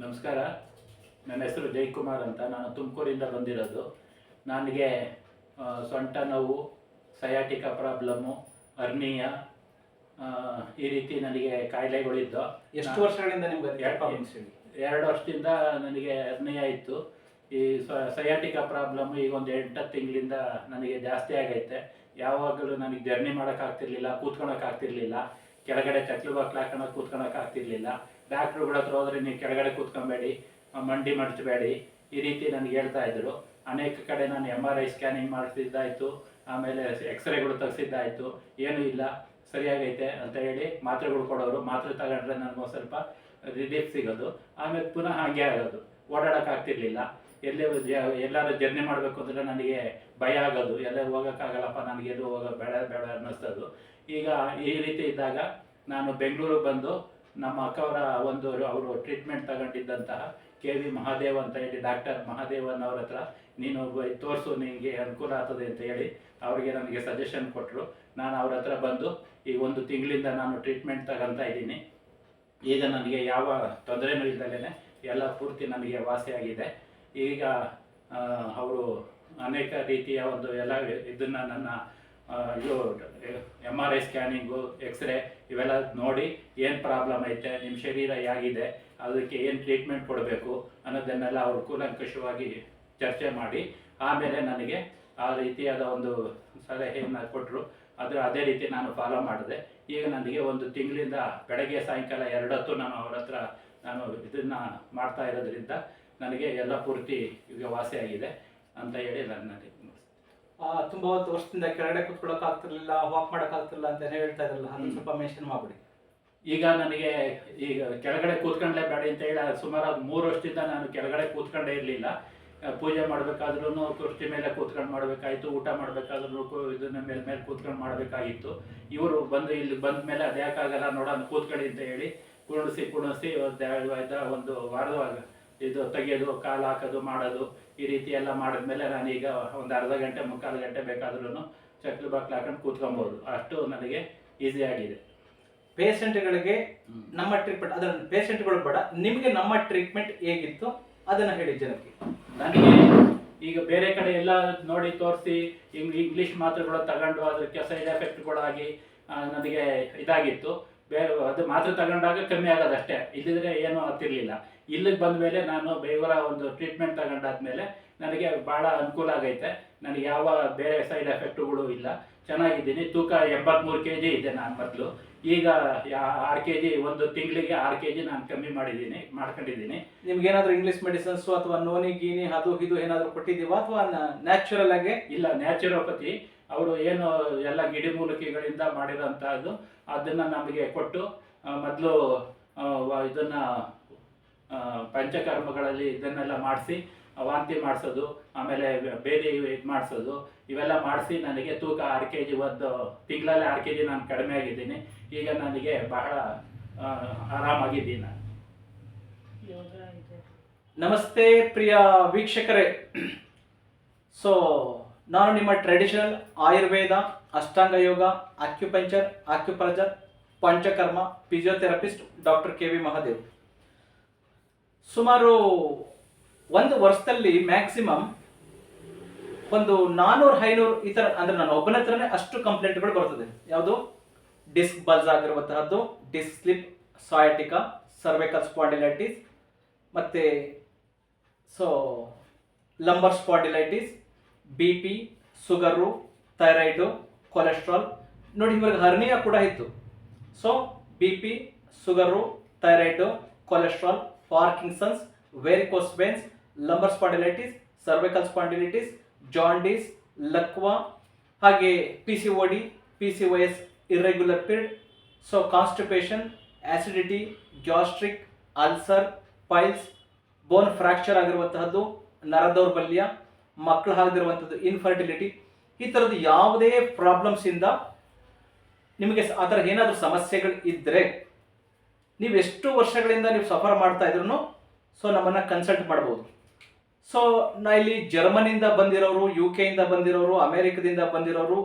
ನಮಸ್ಕಾರ. ನನ್ನ ಹೆಸರು ಜಯಕುಮಾರ್ ಅಂತ. ನಾನು ತುಮಕೂರಿಂದ ಬಂದಿರೋದು. ನನಗೆ ಸೊಂಟ ನೋವು ಸಯಾಟಿಕ ಪ್ರಾಬ್ಲಮ್ಮು ಅರ್ನಿಯ ಈ ರೀತಿ ನನಗೆ ಕಾಯಿಲೆಗಳಿದ್ದು. ಎಷ್ಟು ವರ್ಷಗಳಿಂದ ನಿಮ್ಗೆ ಎರಡು- ವರ್ಷದಿಂದ ನನಗೆ ಅರ್ನಿಯ ಇತ್ತು. ಈ ಸಯಾಟಿಕ ಪ್ರಾಬ್ಲಮ್ ಈಗ ಒಂದು ಎಂಟತ್ತು ತಿಂಗಳಿಂದ ನನಗೆ ಜಾಸ್ತಿ ಆಗೈತೆ. ಯಾವಾಗಲೂ ನನಗೆ ಜರ್ನಿ ಮಾಡೋಕ್ಕಾಗ್ತಿರ್ಲಿಲ್ಲ ಕೂತ್ಕೊಳಕ್ಕಾಗ್ತಿರ್ಲಿಲ್ಲ. ಕೆಳಗಡೆ ಚಕ್ಲು ಬಾಕ್ಲು ಹಾಕೋಣ ಕೂತ್ಕೊಳಕ್ಕಾಗ್ತಿರ್ಲಿಲ್ಲ. ಡಾಕ್ಟ್ರುಗಳ ಹತ್ರ ಹೋದ್ರೆ ನೀವು ಕೆಳಗಡೆ ಕೂತ್ಕೊಬೇಡಿ ಮಂಡಿ ಮಡಚಬೇಡಿ, ಈ ರೀತಿ ನನಗೆ ಹೇಳ್ತಾ ಇದ್ರು. ಅನೇಕ ಕಡೆ ನಾನು ಎಂ ಆರ್ ಐ ಸ್ಕ್ಯಾನಿಂಗ್ ಮಾಡಿಸಿದ್ದಾಯ್ತು ಆಮೇಲೆ ಎಕ್ಸ್ರೇಗಳು ತೆಗ್ಸಿದ್ದಾಯ್ತು. ಏನೂ ಇಲ್ಲ, ಸರಿಯಾಗೈತೆ ಅಂತ ಹೇಳಿ ಮಾತ್ರೆಗಳು ಕೊಡೋರು. ಮಾತ್ರೆ ತಗೊಂಡ್ರೆ ನನಗೆ ಸ್ವಲ್ಪ ರಿಲೀಫ್ ಸಿಗೋದು. ಆಮೇಲೆ ಪುನಃ ಹಾಗೆ ಆಗೋದು. ಓಡಾಡೋಕ್ಕಾಗ್ತಿರ್ಲಿಲ್ಲ ಎಲ್ಲಿ ಎಲ್ಲಾರು ಜರ್ನಿ ಮಾಡಬೇಕು ಅಂದರೆ ನನಗೆ ಭಯ ಆಗೋದು. ಎಲ್ಲರೂ ಹೋಗೋಕ್ಕಾಗಲ್ಲಪ್ಪ, ನನಗೆ ಎಲ್ಲೂ ಹೋಗೋ ಬೇಡ ಬೇಡ ಅನ್ನಿಸ್ತದು. ಈಗ ಈ ರೀತಿ ಇದ್ದಾಗ ನಾನು ಬೆಂಗಳೂರಿಗೆ ಬಂದು ನಮ್ಮ ಅಕ್ಕವರ ಒಂದು ಅವರು ಟ್ರೀಟ್ಮೆಂಟ್ ತಗೊಂಡಿದ್ದಂತಹ ಕೆ ವಿ ಮಹಾದೇವ್ ಅಂತ ಹೇಳಿ ಡಾಕ್ಟರ್ ಮಹಾದೇವನ್ ಅವ್ರ ಹತ್ರ, ನೀನು ತೋರಿಸು ನಿನಗೆ ಅನುಕೂಲ ಆಗ್ತದೆ ಅಂತ ಹೇಳಿ ಅವರಿಗೆ ನನಗೆ ಸಜೆಷನ್ ಕೊಟ್ಟರು ನಾನು ಅವ್ರ ಹತ್ರ ಬಂದು ಈ ಒಂದು ತಿಂಗಳಿಂದ ನಾನು ಟ್ರೀಟ್ಮೆಂಟ್ ತಗೊಂತ ಇದ್ದೀನಿ. ಈಗ ನನಗೆ ಯಾವ ತೊಂದರೆನೂ ಇಲ್ದಲೇ ಎಲ್ಲ ಪೂರ್ತಿ ನನಗೆ ವಾಸಿಯಾಗಿದೆ ಈಗ ಅವರು ಅನೇಕ ರೀತಿಯ ಒಂದು ಎಲ್ಲ ಇದನ್ನು ನನ್ನ ಇದು M R I scanning x-ray ಇವೆಲ್ಲ ನೋಡಿ ಏನು ಪ್ರಾಬ್ಲಮ್ ಐತೆ ನಿಮ್ಮ ಶರೀರ ಹೇಗಿದೆ ಅದಕ್ಕೆ ಏನು ಟ್ರೀಟ್ಮೆಂಟ್ ಕೊಡಬೇಕು ಅನ್ನೋದನ್ನೆಲ್ಲ ಅವರು ಕೂಲಂಕಷವಾಗಿ ಚರ್ಚೆ ಮಾಡಿ ಆಮೇಲೆ ನನಗೆ ಆ ರೀತಿಯಾದ ಒಂದು ಸಲಹೆಯನ್ನು ಕೊಟ್ಟರು ಅದರ ಅದೇ ರೀತಿ ನಾನು ಫಾಲೋ ಮಾಡಿದೆ. ಈಗ ನನಗೆ ಒಂದು ತಿಂಗಳಿಂದ ಬೆಳಗ್ಗೆ ಸಾಯಂಕಾಲ ಎರಡತ್ತು ನಾನು ಅವ್ರ ಹತ್ರ ನಾನು ಇದನ್ನು ಮಾಡ್ತಾ ಇರೋದ್ರಿಂದ ನನಗೆ ಎಲ್ಲ ಪೂರ್ತಿ ಈಗ ವಾಸಿಯಾಗಿದೆ ಅಂತ ಹೇಳಿ ನನ್ನ ಆ, ತುಂಬಾ ಹೊತ್ತು ವರ್ಷದಿಂದ ಕೆಳಗಡೆ ಕುತ್ಕೊಳ್ಳೋಕೆ ಆಗ್ತಿರ್ಲಿಲ್ಲ ವಾಕ್ ಮಾಡಕ್ ಆಗ್ತಿರ್ಲಿಲ್ಲ ಅಂತ ಹೇಳ್ತಾ ಇರಲ್ಲ ಅದನ್ನ. ಸ್ವಲ್ಪ ಮೆನ್ಷನ್ ಮಾಡ್ಬಿಡಿ. ಈಗ ನನಗೆ ಈಗ ಕೆಳಗಡೆ ಕೂತ್ಕೊಂಡ್ಲೇ ಬೇಡ ಅಂತ ಹೇಳಿ ಸುಮಾರು ಮೂರು ವರ್ಷದಿಂದ ನಾನು ಕೆಳಗಡೆ ಕೂತ್ಕೊಂಡೇ ಇರಲಿಲ್ಲ. ಪೂಜೆ ಮಾಡಬೇಕಾದ್ರೂ ಕುರ್ಚಿ ಮೇಲೆ ಕೂತ್ಕೊಂಡು ಮಾಡಬೇಕಾಯಿತು ಊಟ ಮಾಡಬೇಕಾದ್ರೂ ಇದನ್ನ ಮೇಲೆ ಮೇಲೆ ಕೂತ್ಕೊಂಡು ಮಾಡಬೇಕಾಗಿತ್ತು. ಇವರು ಬಂದು ಇಲ್ಲಿ ಬಂದ ಮೇಲೆ ಅದ್ಯಾಕಾಗಲ್ಲ ನೋಡೋಣ ಕೂತ್ಕೊಳ್ಳಿ ಅಂತ ಹೇಳಿ ಕುಣಿಸಿ ಕುಣಿಸಿ ಒಂದು ವಾರದ ಒಂದು ವಾರದವಾಗ ಇದು ತೆಗೆಯೋದು ಕಾಲು ಹಾಕೋದು ಮಾಡೋದು ಈ ರೀತಿ ಎಲ್ಲ ಮಾಡಿದ್ಮೇಲೆ ನಾನೀಗ ಒಂದು ಅರ್ಧ ಗಂಟೆ ಮುಕ್ಕಾಲು ಗಂಟೆ ಬೇಕಾದ್ರೂ ಚಕ್ಲು ಬಾಕ್ಲು ಹಾಕೊಂಡು ಕೂತ್ಕೊಬೋದು. ಅಷ್ಟು ನನಗೆ ಈಸಿ ಆಗಿದೆ. ಪೇಷಂಟ್ಗಳಿಗೆ ನಮ್ಮ ಟ್ರೀಟ್ಮೆಂಟ್ ಅದರ ಪೇಷಂಟ್ಗಳು ಬೇಡ ನಿಮಗೆ ನಮ್ಮ ಟ್ರೀಟ್ಮೆಂಟ್ ಹೇಗಿತ್ತು ಅದನ್ನ ಹೇಳಿ ಜನಕ್ಕೆ. ನನಗೆ ಈಗ ಬೇರೆ ಕಡೆ ಎಲ್ಲ ನೋಡಿ ತೋರಿಸಿ ಇಂಗ್ಲೀಷ್ ಮಾತ್ರೆಗಳು ತಗೊಂಡು ಅದಕ್ಕೆ ಸೈಡ್ ಎಫೆಕ್ಟ್ಗಳಾಗಿ ನನಗೆ ಇದಾಗಿತ್ತು. ಬೇರೆ ಅದು ಮಾತ್ರೆ ತಗೊಂಡಾಗ ಕಮ್ಮಿ ಆಗೋದಷ್ಟೇ. ಇಲ್ಲಿದ್ರೆ ಏನೂ ಆಗ್ತಿರ್ಲಿಲ್ಲ. ಇಲ್ಲಿಗೆ ಬಂದ ಮೇಲೆ ನಾನು ಬೇವರ ಒಂದು ಟ್ರೀಟ್ಮೆಂಟ್ ತಗೊಂಡಾದ್ಮೇಲೆ ನನಗೆ ಭಾಳ ಅನುಕೂಲ ಆಗೈತೆ. ನನಗೆ ಯಾವ ಬೇರೆ ಸೈಡ್ ಎಫೆಕ್ಟ್ಗಳು ಇಲ್ಲ. ಚೆನ್ನಾಗಿದ್ದೀನಿ. ತೂಕ ಎಂಬತ್ಮೂರು ಕೆ ಜಿ ಇದೆ ನಾನು ಮೊದಲು. ಈಗ ಆರು ಕೆ ಜಿ ಒಂದು ತಿಂಗಳಿಗೆ ಆರು ಕೆ ಜಿ ನಾನು ಕಮ್ಮಿ ಮಾಡಿದ್ದೀನಿ ಮಾಡ್ಕೊಂಡಿದ್ದೀನಿ. ನಿಮ್ಗೆ ಏನಾದರೂ ಇಂಗ್ಲಿಷ್ ಮೆಡಿಸಿನ್ಸ್ ಅಥವಾ ನೋನಿ ಗೀನಿ ಅದು ಇದು ಏನಾದರೂ ಕೊಟ್ಟಿದೀವಾ ಅಥವಾ ನ್ಯಾಚುರಲ್ ಆಗಿ? ಇಲ್ಲ ನ್ಯಾಚುರೋಪತಿ ಅವರು ಏನು ಎಲ್ಲ ಗಿಡಮೂಲಿಕೆಗಳಿಂದ ಮಾಡಿರೋಂಥದ್ದು ಅದನ್ನು ನಮಗೆ ಕೊಟ್ಟು ಮೊದಲು ಇದನ್ನು ಪಂಚಕರ್ಮಗಳಲ್ಲಿ ಇದನ್ನೆಲ್ಲ ಮಾಡಿಸಿ ವಾಂತಿ ಮಾಡಿಸೋದು, ಆಮೇಲೆ ಬೇರೆ ಇದು ಮಾಡಿಸೋದು, ಇವೆಲ್ಲ ಮಾಡಿಸಿ ನನಗೆ ತೂಕ ಆರು ಕೆ ಜಿ ಒಂದು ತಿಂಗಳಲ್ಲಿ ಆರು ಕೆ ಜಿ ನಾನು ಕಡಿಮೆ ಆಗಿದ್ದೀನಿ. ಈಗ ನನಗೆ ಬಹಳ ಆರಾಮಾಗಿದ್ದೀನಿ ನಾನು. ನಮಸ್ತೆ ಪ್ರಿಯ ವೀಕ್ಷಕರೇ. ಸೊ ನಾನು ನಿಮ್ಮ traditional Ayurveda, Ashtanga yoga acupuncture acupuncture Panchakarma physiotherapist doctor K V Mahadev. ಸುಮಾರು ಒಂದು ವರ್ಷದಲ್ಲಿ ಮ್ಯಾಕ್ಸಿಮಮ್ ಒಂದು ನಾನೂರು, ಐನೂರು ಈ ಥರ ಅಂದ್ರೆ ನಾನು ಒಬ್ಬನ ಹತ್ರನೇ ಅಷ್ಟು ಕಂಪ್ಲೇಂಟ್ಗಳು ಬರ್ತದೆ. ಯಾವುದು? Disc bulge ಆಗಿರುವಂತಹದ್ದು disc slip sciatica cervical spondylitis ಮತ್ತು so lumbar spondylitis B P sugar thyroid cholesterol ನೋಡಿ ಇವಾಗ ಹರ್ನಿಯಾ ಕೂಡ ಇತ್ತು. So B P sugar thyroid cholesterol Parkinson's varicose veins lumbar spondylitis cervical spondylitis jaundice ಲಕ್ವಾ ಹಾಗೆ P C O D P C O S irregular period so constipation acidity gastric ulcer piles bone fracture ಆಗಿರುವಂತಹದ್ದು, ನರದೌರ್ಬಲ್ಯ, ಮಕ್ಕಳು ಆಗಿರುವಂಥದ್ದು infertility ಈ ಥರದ್ದು ಯಾವುದೇ ಪ್ರಾಬ್ಲಮ್ಸಿಂದ ನಿಮಗೆ ಆ ಥರ ಏನಾದರೂ ಸಮಸ್ಯೆಗಳು ಇದ್ದರೆ ನೀವು ಎಷ್ಟು ವರ್ಷಗಳಿಂದ ನೀವು ಸಫರ್ ಮಾಡ್ತಾ ಇದ್ರು ಸೊ ನಮ್ಮನ್ನು ಕನ್ಸಲ್ಟ್ ಮಾಡ್ಬೋದು. ಸೊ ನಾ ಇಲ್ಲಿ ಜರ್ಮನಿಯಿಂದ ಬಂದಿರೋರು ಯು ಕೆಯಿಂದ ಬಂದಿರೋರು, ಅಮೇರಿಕದಿಂದ ಬಂದಿರೋರು,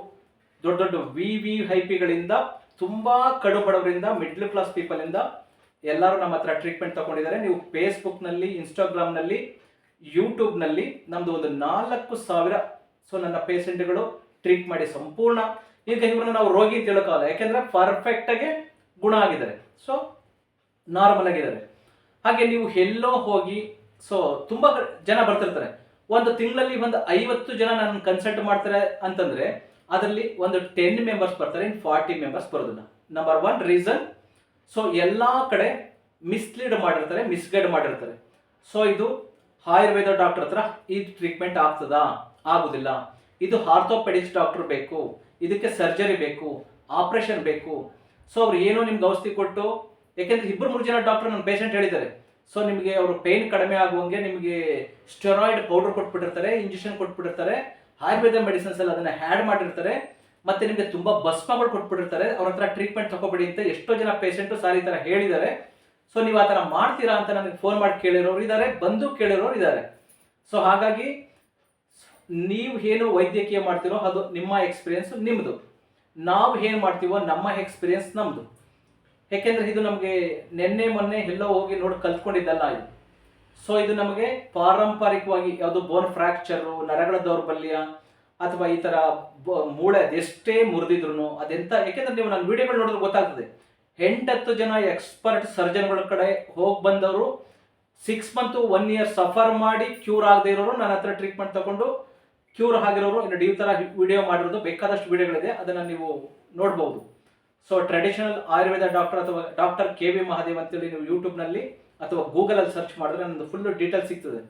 ದೊಡ್ಡ ದೊಡ್ಡ ವಿ ವಿ ಹೈಪಿಗಳಿಂದ ತುಂಬ ಕಡು ಬಡವರಿಂದ ಮಿಡ್ಲ್ ಕ್ಲಾಸ್ ಪೀಪಲಿಂದ ಎಲ್ಲರೂ ನಮ್ಮ ಹತ್ರ ಟ್ರೀಟ್ಮೆಂಟ್ ತಗೊಂಡಿದ್ದಾರೆ. ನೀವು ಫೇಸ್ಬುಕ್ನಲ್ಲಿ ಇನ್ಸ್ಟಾಗ್ರಾಮ್ನಲ್ಲಿ ಯೂಟ್ಯೂಬ್ನಲ್ಲಿ ನಮ್ಮದು ಒಂದು ನಾಲ್ಕು ಸಾವಿರ ಸೊ ನನ್ನ ಪೇಷೆಂಟ್ಗಳು ಟ್ರೀಟ್ ಮಾಡಿ ಸಂಪೂರ್ಣ. ಈಗ ಇವ್ರನ್ನ ನಾವು ರೋಗಿ ಅಂತ ಯಾಕೆಂದರೆ ಪರ್ಫೆಕ್ಟಾಗೆ ಪರ್ಫೆಕ್ಟಾಗಿ ಗುಣ ಆಗಿದ್ದಾರೆ. ಸೊ ನಾರ್ಮಲ್ ಆಗಿದ್ದಾರೆ. ಹಾಗೆ ನೀವು ಎಲ್ಲೋ ಹೋಗಿ ಸೊ ತುಂಬ ಜನ ಬರ್ತಿರ್ತಾರೆ. ಒಂದು ತಿಂಗಳಲ್ಲಿ ಒಂದು ಐವತ್ತು ಜನ ನನ್ನ ಕನ್ಸಲ್ಟ್ ಮಾಡ್ತಾರೆ ಅಂತಂದ್ರೆ, ಅದರಲ್ಲಿ ಒಂದು ಟೆನ್ ಮೆಂಬರ್ಸ್ ಬರ್ತಾರೆ, ಇನ್ ಫಾರ್ಟಿ ಮೆಂಬರ್ಸ್ ಬರೋದಿಲ್ಲ. ನಂಬರ್ ಒನ್ ರೀಸನ್ ಸೊ ಎಲ್ಲ ಕಡೆ ಮಿಸ್ಲೀಡ್ ಮಾಡಿರ್ತಾರೆ ಮಿಸ್ಗೈಡ್ ಮಾಡಿರ್ತಾರೆ. ಸೊ ಇದು ಆಯುರ್ವೇದ ಡಾಕ್ಟರ್ ಹತ್ರ ಈ ಟ್ರೀಟ್ಮೆಂಟ್ ಆಗ್ತದಾ? ಆಗುದಿಲ್ಲ. ಇದು ಆರ್ಥೋಪೆಡಿಕ್ಸ್ ಡಾಕ್ಟರ್ ಬೇಕು. ಇದಕ್ಕೆ ಸರ್ಜರಿ ಬೇಕು. ಆಪರೇಷನ್ ಬೇಕು. ಸೊ ಅವ್ರು ಏನೋ ನಿಮ್ಗೆ ಔಷಧಿ ಕೊಟ್ಟು ಯಾಕೆಂದ್ರೆ ಇಬ್ಬರು ಮೂರು ಜನ ಡಾಕ್ಟರ್ ನನ್ನ ಪೇಷಂಟ್ ಹೇಳಿದ್ದಾರೆ. ಸೊ ನಿಮಗೆ ಅವರು ಪೇನ್ ಕಡಿಮೆ ಆಗುವಂಗೆ ನಿಮಗೆ ಸ್ಟೆರಾಯ್ಡ್ ಪೌಡರ್ ಕೊಟ್ಬಿಟ್ಟಿರ್ತಾರೆ ಇಂಜೆಕ್ಷನ್ ಕೊಟ್ಬಿಟ್ಟಿರ್ತಾರೆ ಆಯುರ್ವೇದ ಮೆಡಿಸಿನ್ಸ್ ಅಲ್ಲಿ ಅದನ್ನ ಹ್ಯಾಡ್ ಮಾಡಿರ್ತಾರೆ, ಮತ್ತೆ ನಿಮಗೆ ತುಂಬಾ ಭಸ್ಮಗಳು ಕೊಟ್ಬಿಟ್ಟಿರ್ತಾರೆ. ಅವ್ರ ಹತ್ರ ಟ್ರೀಟ್ಮೆಂಟ್ ತಗೋಬೇಡಿ ಅಂತ ಎಷ್ಟೋ ಜನ ಪೇಷಂಟು ಸಾರಿ ಈ ಥರ ಹೇಳಿದ್ದಾರೆ. ಸೊ ನೀವು ಆ ಥರ ಮಾಡ್ತೀರಾ ಅಂತ ನನಗೆ ಫೋನ್ ಮಾಡಿ ಕೇಳಿರೋರು ಇದ್ದಾರೆ, ಬಂದು ಕೇಳಿರೋರು ಇದ್ದಾರೆ. ಸೊ ಹಾಗಾಗಿ ನೀವು ಏನು ವೈದ್ಯಕೀಯ ಮಾಡ್ತೀರೋ ಅದು ನಿಮ್ಮ ಎಕ್ಸ್ಪೀರಿಯನ್ಸ್ ನಿಮ್ಮದು ನಾವು ಏನು ಮಾಡ್ತೀವೋ ನಮ್ಮ ಎಕ್ಸ್ಪೀರಿಯನ್ಸ್ ನಮ್ಮದು ಯಾಕೆಂದ್ರೆ ಇದು ನಮಗೆ ನಿನ್ನೆ, ಮೊನ್ನೆ ಎಲ್ಲೋ ಹೋಗಿ ನೋಡಿ ಕಲ್ತ್ಕೊಂಡಿದ್ದಲ್ಲ ಇದು. ಸೊ ಇದು ನಮಗೆ ಪಾರಂಪರಿಕವಾಗಿ ಯಾವುದು ಬೋನ್ ಫ್ರಾಕ್ಚರು ನರಗಳ ದೌರ್ಬಲ್ಯ ಅಥವಾ ಈ ಥರ ಮೂಳೆ ಅದೆಷ್ಟೇ ಮುರಿದಿದ್ರು ಅದೆಂತ ಯಾಕೆಂದ್ರೆ ನೀವು ನನ್ನ ವಿಡಿಯೋಗಳು ನೋಡಿದ್ರೆ ಗೊತ್ತಾಗ್ತದೆ. ಎಂಟತ್ತು ಜನ ಎಕ್ಸ್ಪರ್ಟ್ ಸರ್ಜನ್ಗಳ ಕಡೆ ಹೋಗಿ ಬಂದವರು six month one year suffer ಮಾಡಿ ಕ್ಯೂರ್ ಆಗದೆ ಇರೋರು ನನ್ನ ಹತ್ರ ಟ್ರೀಟ್ಮೆಂಟ್ ತಗೊಂಡು ಕ್ಯೂರ್ ಆಗಿರೋರು, ಇನ್ನು ಡಿ ಥರ ವಿಡಿಯೋ ಮಾಡಿರೋದು ಬೇಕಾದಷ್ಟು ವಿಡಿಯೋಗಳಿದೆ ಅದನ್ನು ನೀವು ನೋಡ್ಬೋದು. ಸೊ ಟ್ರೆಡಿಷನಲ್ ಆಯುರ್ವೇದ ಡಾಕ್ಟರ್ ಅಥವಾ ಡಾಕ್ಟರ್ ಕೆ ವಿ ಮಹಾದೇವ್ ಅಂತೇಳಿ ನೀವು ಯೂಟ್ಯೂಬ್ನಲ್ಲಿ ಅಥವಾ ಗೂಗಲಲ್ಲಿ ಸರ್ಚ್ ಮಾಡಿದ್ರೆ ನನ್ನದು ಫುಲ್ಲು ಡೀಟೇಲ್ ಸಿಗ್ತದೆ.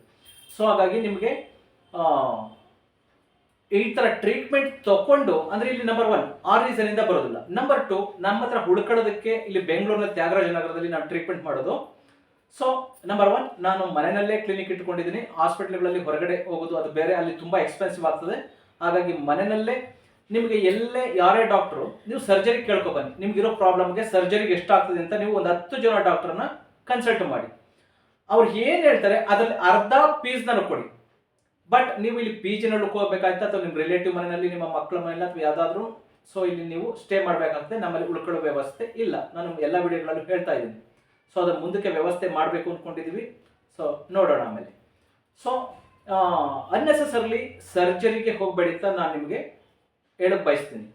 ಸೊ ಹಾಗಾಗಿ ನಿಮಗೆ ಈ ಥರ ಟ್ರೀಟ್ಮೆಂಟ್ ತಗೊಂಡು ಅಂದ್ರೆ ಇಲ್ಲಿ ನಂಬರ್ ಒನ್ ಆ ರೀಸನ್ ಇಂದ ಬರೋದಿಲ್ಲ. ನಂಬರ್ ಟು ನಮ್ಮ ಹತ್ರ ಹುಡುಕೊಳ್ಳೋದಕ್ಕೆ ಇಲ್ಲಿ ಬೆಂಗಳೂರಿನ ತ್ಯಾಗರಾಜ ನಗರದಲ್ಲಿ ನಾನು ಟ್ರೀಟ್ಮೆಂಟ್ ಮಾಡೋದು. ಸೊ ನಂಬರ್ ಒನ್ ನಾನು ಮನೆಯಲ್ಲೇ ಕ್ಲಿನಿಕ್ ಇಟ್ಕೊಂಡಿದ್ದೀನಿ. ಹಾಸ್ಪಿಟ್ಲ್ಗಳಲ್ಲಿ ಹೊರಗಡೆ ಹೋಗೋದು ಅದು ಬೇರೆ, ಅಲ್ಲಿ ತುಂಬ ಎಕ್ಸ್ಪೆನ್ಸಿವ್ ಆಗ್ತದೆ. ಹಾಗಾಗಿ ಮನೆಯಲ್ಲೇ ನಿಮಗೆ ಎಲ್ಲೇ ಯಾರೇ ಡಾಕ್ಟ್ರು ನೀವು ಸರ್ಜರಿ ಕೇಳ್ಕೊ ಬನ್ನಿ. ನಿಮ್ಗಿರೋ ಪ್ರಾಬ್ಲಮ್ಗೆ ಸರ್ಜರಿಗೆ ಎಷ್ಟಾಗ್ತದೆ ಅಂತ ನೀವು ಒಂದು ಹತ್ತು ಜನ ಡಾಕ್ಟ್ರನ್ನ ಕನ್ಸಲ್ಟ್ ಮಾಡಿ. ಅವ್ರು ಏನು ಹೇಳ್ತಾರೆ, ಅದರಲ್ಲಿ ಅರ್ಧ ನನಗೆ ಕೊಡಿ. ಬಟ್ ನೀವು ಇಲ್ಲಿ ಪಿ ಜಿನ ಉಳ್ಕೋಬೇಕಾಯ್ತಾ ಅಥವಾ ನಿಮ್ಮ ರಿಲೇಟಿವ್ ಮನೆಯಲ್ಲಿ, ನಿಮ್ಮ ಮಕ್ಕಳ ಮನೆಯಲ್ಲಿ ಅಥವಾ ಯಾವುದಾದ್ರೂ ಸೊ ಇಲ್ಲಿ ನೀವು ಸ್ಟೇ ಮಾಡಬೇಕಾಗ್ತದೆ. ನಮ್ಮಲ್ಲಿ ಉಳ್ಕೊಳ್ಳೋ ವ್ಯವಸ್ಥೆ ಇಲ್ಲ. ನಾನು ಎಲ್ಲ ವಿಡಿಯೋಗಳಲ್ಲೂ ಹೇಳ್ತಾ ಇದ್ದೀನಿ. ಸೊ ಅದನ್ನು ಮುಂದಕ್ಕೆ ವ್ಯವಸ್ಥೆ ಮಾಡಬೇಕು ಅಂದ್ಕೊಂಡಿದ್ದೀವಿ ಸೊ ನೋಡೋಣ ಆಮೇಲೆ. ಸೊ ಅನ್ನೆಸೆಸರ್ಲಿ ಸರ್ಜರಿಗೆ ಹೋಗಬೇಡಿ ಅಂತ ನಾನು ನಿಮಗೆ ಹೇಳಕ್ ಬಯಸ್ತೀನಿ.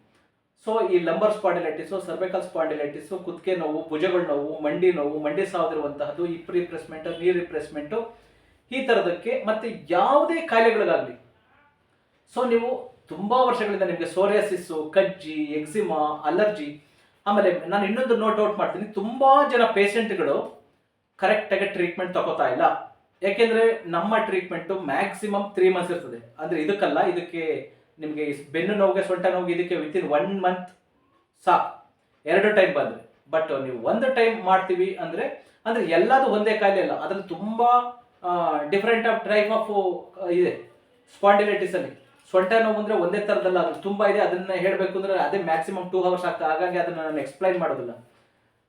ಸೊ ಈ ಲಂಬರ್ ಸ್ಪಾಂಡಿಲೈಟಿಸು ಸರ್ವೈಕಲ್ ಸ್ಪಾಂಡಿಲೈಟಿಸು ಕುತ್ತಿಗೆ ನೋವು, ಭುಜಗಳ ನೋವು, ಮಂಡಿ ನೋವು, ಮಂಡಿ ಸಾವಿರುವಂತಹದ್ದು ಹಿಪ್ ರಿಪ್ರೆಸ್ಮೆಂಟು ನೀರ್ ರಿಪ್ರೆಸ್ಮೆಂಟು ಈ ಥರದಕ್ಕೆ ಮತ್ತೆ ಯಾವುದೇ ಕಾಯಿಲೆಗಳಿಗಾಗಲಿ. ಸೊ ನೀವು ತುಂಬ ವರ್ಷಗಳಿಂದ ನಿಮಗೆ ಸೋರಿಯಾಸಿಸ್ಸು ಕಜ್ಜಿ ಎಕ್ಸಿಮಾ ಅಲರ್ಜಿ ಆಮೇಲೆ ನಾನು ಇನ್ನೊಂದು ನೋಟ್ ಔಟ್ ಮಾಡ್ತೀನಿ, ತುಂಬ ಜನ ಪೇಷಂಟ್ಗಳು ಕರೆಕ್ಟಾಗಿ ಟ್ರೀಟ್ಮೆಂಟ್ ತಗೋತಾ ಇಲ್ಲ. ಯಾಕೆಂದರೆ ನಮ್ಮ ಟ್ರೀಟ್ಮೆಂಟು ಮ್ಯಾಕ್ಸಿಮಮ್ ತ್ರೀ ಮಂತ್ಸ್ ಇರ್ತದೆ. ಅಂದರೆ ಇದಕ್ಕಲ್ಲ, ಇದಕ್ಕೆ ನಿಮಗೆ ಬೆನ್ನು ನೋವಿಗೆ, ಸೊಂಟ ನೋವು ಇದಕ್ಕೆ ವಿತಿನ್ ಒನ್ ಮಂತ್ ಸಾಕು. ಎರಡು ಟೈಮ್ ಬಂದರೆ. ಬಟ್ ನೀವು ಒಂದು ಟೈಮ್ ಮಾಡ್ತೀವಿ ಅಂದರೆ ಅಂದರೆ ಎಲ್ಲದು ಒಂದೇ ಕಾಯಿಲೆ ಅಲ್ಲ. ಅದರಲ್ಲಿ ತುಂಬ ಡಿಫ್ರೆಂಟ್ ಆಫ್ ಟೈಪ್ ಆಫ್ ಇದೆ. ಸ್ಪಾಂಡಿಲೈಟಿಸ್ ಅಲ್ಲಿ. ಸೊಂಟ ನೋವು ಅಂದರೆ ಒಂದೇ ಥರದಲ್ಲ ಅದು. ತುಂಬ ಇದೆ. ಅದನ್ನ ಹೇಳಬೇಕು ಅಂದರೆ ಅದೇ ಮ್ಯಾಕ್ಸಿಮಮ್ ಟೂ ಅವರ್ಸ್ ಆಗ್ತದೆ ಹಾಗಾಗಿ ಅದನ್ನು ನಾನು ಎಕ್ಸ್ಪ್ಲೈನ್ ಮಾಡೋದಿಲ್ಲ.